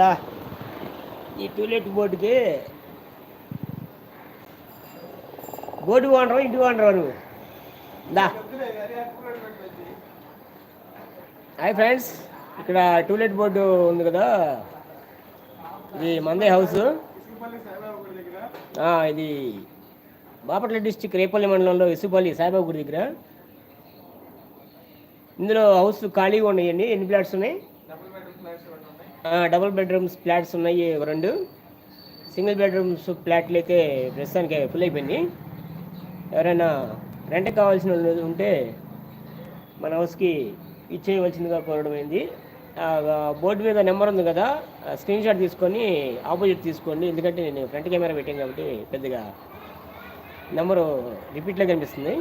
కదా? ఈ టూలెట్ బోర్డుకి బోర్డు ఓనరు ఇంటి వాడరా నువ్వు దా. హాయ్ ఫ్రెండ్స్ ఇక్కడ టూలెట్ బోర్డు ఉంది కదా? ఇది మందే హౌస్ ఇది బాపట్ల డిస్టిక్ రేపల్లి మండలంలో ఇసుపల్లి సాయిబాబు గుడి దగ్గర. ఇందులో హౌస్ ఖాళీగా ఉన్నాయండి ఎన్ని ఫ్లాట్స్ ఉన్నాయి? డబుల్ బెడ్రూమ్స్ ఫ్లాట్స్ ఉన్నాయి రెండు. సింగిల్ బెడ్రూమ్స్ ఫ్లాట్లు అయితే ప్రస్తుతానికి ఫుల్ అయిపోయింది. ఎవరైనా రెంట్ కావాల్సిన వాళ్ళు ఉంటే మన హౌస్కి ఇచ్చేయవలసిందిగా కోరడం అయింది. బోర్డు మీద నెంబర్ ఉంది కదా స్క్రీన్ షాట్ తీసుకొని ఆపోజిట్ తీసుకోండి. ఎందుకంటే నేను ఫ్రంట్ కెమెరా పెట్టాను కాబట్టి పెద్దగా నెంబరు రిపీట్లో కనిపిస్తుంది.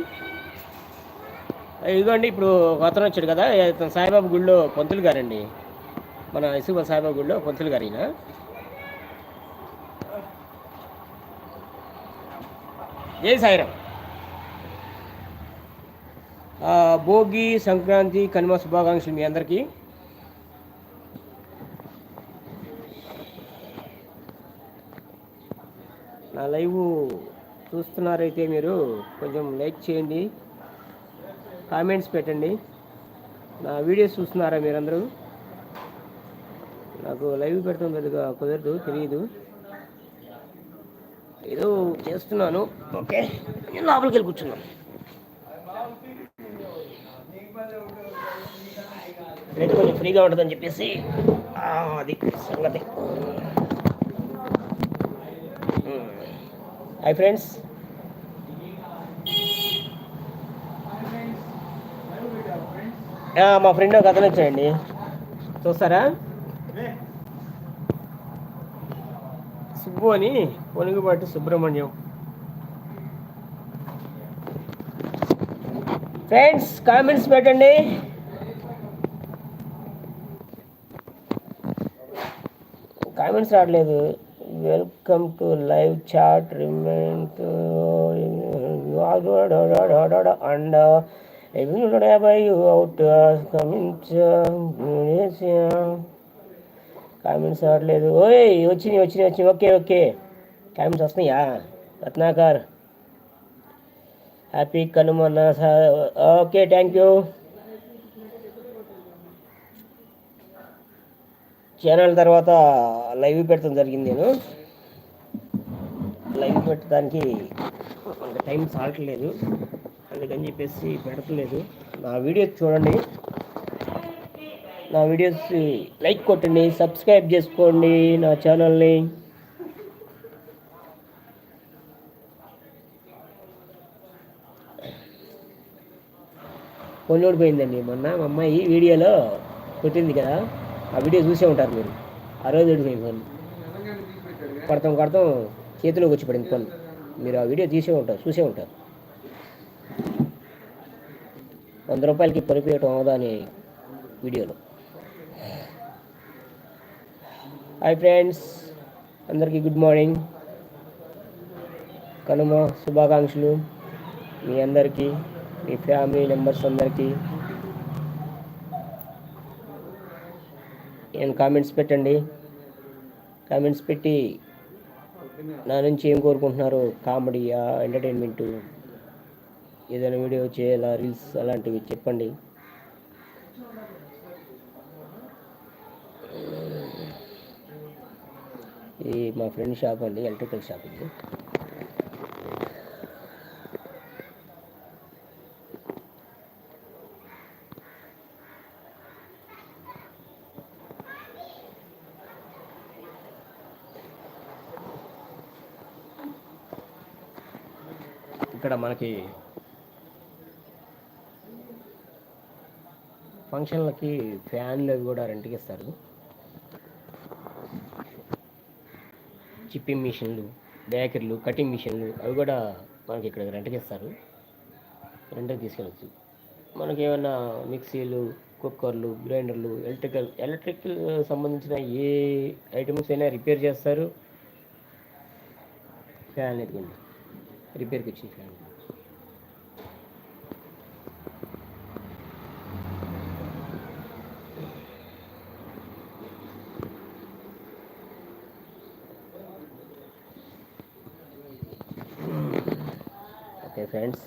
ఇదిగోండి ఇప్పుడు ఒక అతను వచ్చాడు కదా సాయిబాబు సాయిబాబా గుడిలో పంతులు గారండి. మన ఇసుక సాయిబాబా గుడిలో పంతులు గారు ఈయన. జై భోగి సంక్రాంతి కనుమ శుభాకాంక్షలు మీ అందరికీ. నా లైవ్ చూస్తున్నారైతే మీరు కొంచెం లైక్ చేయండి కామెంట్స్ పెట్టండి. నా వీడియోస్ చూస్తున్నారా మీరందరూ? నాకు లైవ్ పెడతాం పెద్దగా కుదరదు తెలియదు ఏదో చేస్తున్నాను. ఓకే. నేను లోపలికి వెళ్ళి కూర్చున్నాను. రేపు కొంచెం ఫ్రీగా ఉంటుందని చెప్పేసి ఆ, అది సంగతి. హాయ్ ఫ్రెండ్స్ మా ఫ్రెండ్ ఒక అతను వచ్చాయండి చూస్తారా? సుబ్బు అని పొనుగుబాటి సుబ్రహ్మణ్యం. ఫ్రెండ్స్ కామెంట్స్ పెట్టండి. కామెంట్స్ రావట్లేదు. Welcome to live chat రిమెంట్ and by out comings comments రావట్లేదు. ఓయ్ వచ్చినాయి వచ్చినాయి వచ్చినాయి. Okay okay. కామెంట్స్ వస్తున్నాయా? రత్నాకర్. హ్యాపీ కనుమన్న ఓకే థ్యాంక్ యూ. ఛానల్ తర్వాత లైవ్ పెడతాం జరిగింది నేను. లైవ్ పెట్టడానికి అంత టైం సాలట్లేదు అందుకని చెప్పేసి పెడతలేదు. నా వీడియోస్ చూడండి. నా వీడియోస్ లైక్ కొట్టండి సబ్స్క్రైబ్ చేసుకోండి నా ఛానల్ని పొన్నోడు పోయిందండి మొన్న మా అమ్మాయి వీడియోలో కొట్టింది కదా ఆ వీడియో చూసే ఉంటారు మీరు. ఆ రోజు ఓడిపోయింది ఫోన్. కొడతాం కొడతాం చేతిలోకి వచ్చి పడింది ఫోన్. మీరు ఆ వీడియో తీసే ఉంటారు చూసే ఉంటారు. వంద రూపాయలకి పనిపోయటం అవదా అని వీడియోలో. హాయ్ ఫ్రెండ్స్ అందరికీ గుడ్ మార్నింగ్ కనుమ శుభాకాంక్షలు మీ అందరికీ మీ ఫ్యామిలీ మెంబర్స్ అందరికీ. నేను కామెంట్స్ పెట్టండి? కామెంట్స్ పెట్టి నా నుంచి ఏం కోరుకుంటున్నారు? కామెడీయా ఎంటర్టైన్మెంటు ఏదైనా వీడియో చేయాలా? రీల్స్ అలాంటివి చెప్పండి. ఇది మా ఫ్రెండ్ షాప్ అండి ఎలక్ట్రికల్ షాప్ ఇది. ఇక్కడ మనకి ఫంక్షన్లకి ఫ్యాన్లు అవి కూడా రెంట్కి ఇస్తారు. చిప్పింగ్ మిషన్లు బేకరీలు కటింగ్ మిషన్లు అవి కూడా మనకి ఇక్కడ రెంట్కి ఇస్తారు. రెంట్కి తీసుకెళ్ళచ్చు. మనకి ఏమైనా మిక్సీలు కుక్కర్లు గ్రైండర్లు ఎలక్ట్రికల్ ఎలక్ట్రికల్ సంబంధించిన ఏ ఐటమ్స్ అయినా రిపేర్ చేస్తారు. ఫ్యాన్ ఎదుగుంది రిపేర్కి వచ్చింది ఫ్యాన్. ఓకే ఫ్రెండ్స్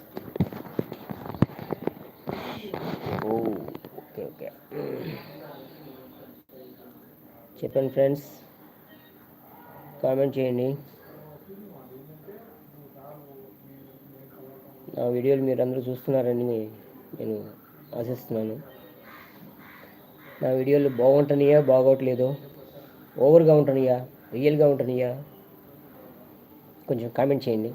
ఓ ఓకే ఓకే చెప్పండి ఫ్రెండ్స్ కామెంట్ చేయండి. నా వీడియోలు మీరు అందరూ చూస్తున్నారని నేను ఆశిస్తున్నాను. నా వీడియోలు బాగుంటున్నాయా బాగోట్లేదో ఓవర్గా ఉంటున్నాయా రియల్గా ఉంటున్నాయా కొంచెం కామెంట్ చేయండి.